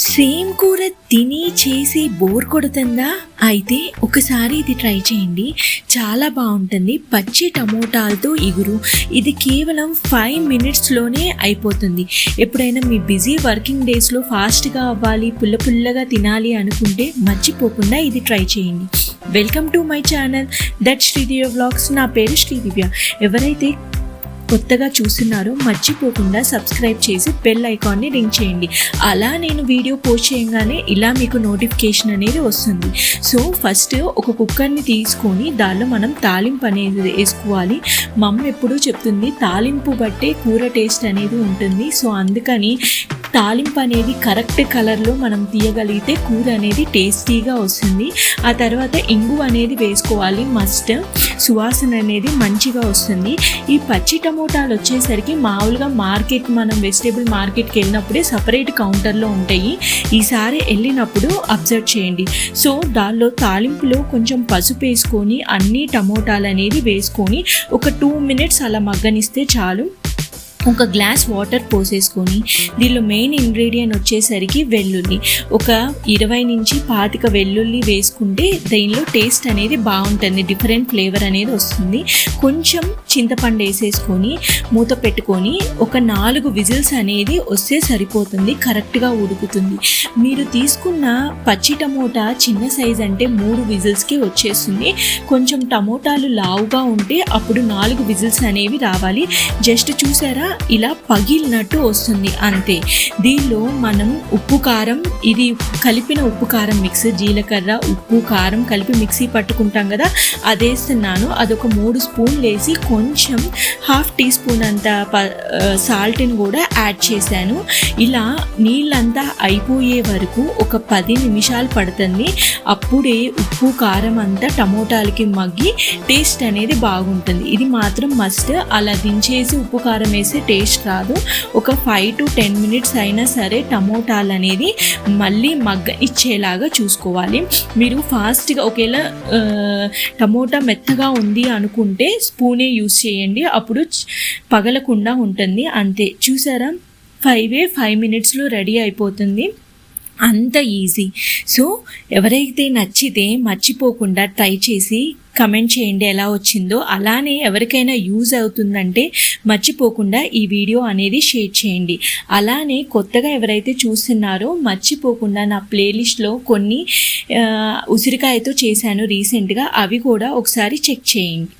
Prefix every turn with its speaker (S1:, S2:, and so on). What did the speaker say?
S1: Same కూర తిని చేసి బోర్ కొడుతుందా? అయితే ఒకసారి ఇది ట్రై చేయండి. చాలా బాగుంటుంది. పచ్చి టమోటాలతో ఇగురు. ఇది కేవలం ఫైవ్ మినిట్స్లోనే అయిపోతుంది. ఎప్పుడైనా మీ బిజీ వర్కింగ్ డేస్లో ఫాస్ట్గా అవ్వాలి పుల్ల పుల్లగా తినాలి అనుకుంటే మర్చిపోకుండా ఇది ట్రై చేయండి. Welcome to my channel. That Sridivya vlogs. నా పేరు శ్రీదివ్య ఎవరైతే కొత్తగా చూస్తున్నారో మర్చిపోకుండా సబ్స్క్రైబ్ చేసి బెల్ ఐకాన్ని రింగ్ చేయండి. అలా నేను వీడియో పోస్ట్ చేయగానే ఇలా మీకు నోటిఫికేషన్ అనేది వస్తుంది. సో ఫస్ట్ ఒక కుక్కర్ని తీసుకొని దానిలో మనం తాలింపు అనేది వేసుకోవాలి. మమ్మ ఎప్పుడూ చెప్తుంది తాలింపు బట్టే కూర టేస్ట్ అనేది ఉంటుంది. సో అందుకని తాలింపు అనేది కరెక్ట్ కలర్లో మనం తీయగలిగితే కూర అనేది టేస్టీగా వస్తుంది. ఆ తర్వాత ఇంగు అనేది వేసుకోవాలి మస్ట్. సువాసన అనేది మంచిగా వస్తుంది. ఈ పచ్చి టమోటాలు వచ్చేసరికి మామూలుగా మార్కెట్ మనం వెజిటేబుల్ మార్కెట్కి వెళ్ళినప్పుడే సపరేట్ కౌంటర్లో ఉంటాయి. ఈసారి వెళ్ళినప్పుడు అబ్జర్వ్ చేయండి. సో దానిలో తాలింపులో కొంచెం పసుపు వేసుకొని అన్ని టమోటాలు అనేది వేసుకొని ఒక టూ మినిట్స్ అలా మగ్గనిస్తే చాలు. ఒక గ్లాస్ వాటర్ పోసేసుకొని దీనిలో మెయిన్ ఇంగ్రీడియంట్ వచ్చేసరికి వెల్లుల్లి. ఒక ఇరవై నుంచి పాతిక వెల్లుల్లి వేసుకుంటే దీనిలో టేస్ట్ అనేది బాగుంటుంది డిఫరెంట్ ఫ్లేవర్ అనేది వస్తుంది. కొంచెం చింతపండు వేసేసుకొని మూత పెట్టుకొని ఒక నాలుగు విజిల్స్ అనేది వస్తే సరిపోతుంది కరెక్ట్గా ఉడుకుతుంది. మీరు తీసుకున్న పచ్చి టమోటా చిన్న సైజ్ అంటే మూడు విజిల్స్కి వచ్చేస్తుంది. కొంచెం టమోటాలు లావుగా ఉంటే అప్పుడు నాలుగు విజిల్స్ అనేవి రావాలి. జస్ట్ చూసారా? ఇలా పగిలినట్టు వస్తుంది అంతే. దీనిలో మనం ఉప్పు కారం ఇది కలిపిన ఉప్పు కారం మిక్స్ జీలకర్ర ఉప్పు కారం కలిపి మిక్సీ పట్టుకుంటాం కదా అదేస్తున్నాను అదొక మూడు స్పూన్లు వేసి కొంచెం హాఫ్ టీ స్పూన్ అంత ప సాల్ట్ని కూడా యాడ్ చేశాను. ఇలా నీళ్ళంతా అయిపోయే వరకు ఒక పది నిమిషాలు పడుతుంది. అప్పుడే ఉప్పు కారం అంతా టమోటాలకి మగ్గి టేస్ట్ అనేది బాగుంటుంది. ఇది మాత్రం మస్ట్. అలా దించేసి ఉప్పు కారం వేసి టేస్ట్ రాదు. ఒక ఫైవ్ టు టెన్ మినిట్స్ అయినా సరే టమోటాలు అనేది మళ్ళీ మగ్గ ఇచ్చేలాగా చూసుకోవాలి. మీరు ఫాస్ట్గా ఒకవేళ టమోటా మెత్తగా ఉంది అనుకుంటే స్పూనే యూస్ చేయండి. అప్పుడు పగలకుండా ఉంటుంది. అంతే. చూసారా? ఫైవే ఫైవ్ మినిట్స్లో రెడీ అయిపోతుంది. అంత ఈజీ. సో ఎవరైతే నచ్చితే మర్చిపోకుండా ట్రై చేసి కమెంట్ చేయండి ఎలా వచ్చిందో. అలానే ఎవరికైనా యూజ్ అవుతుందంటే మర్చిపోకుండా ఈ వీడియో అనేది షేర్ చేయండి. అలానే కొత్తగా ఎవరైతే చూస్తున్నారో మర్చిపోకుండా నా ప్లేలిస్ట్లో కొన్ని ఉసిరికాయతో చేశాను రీసెంట్గా. అవి కూడా ఒకసారి చెక్ చేయండి.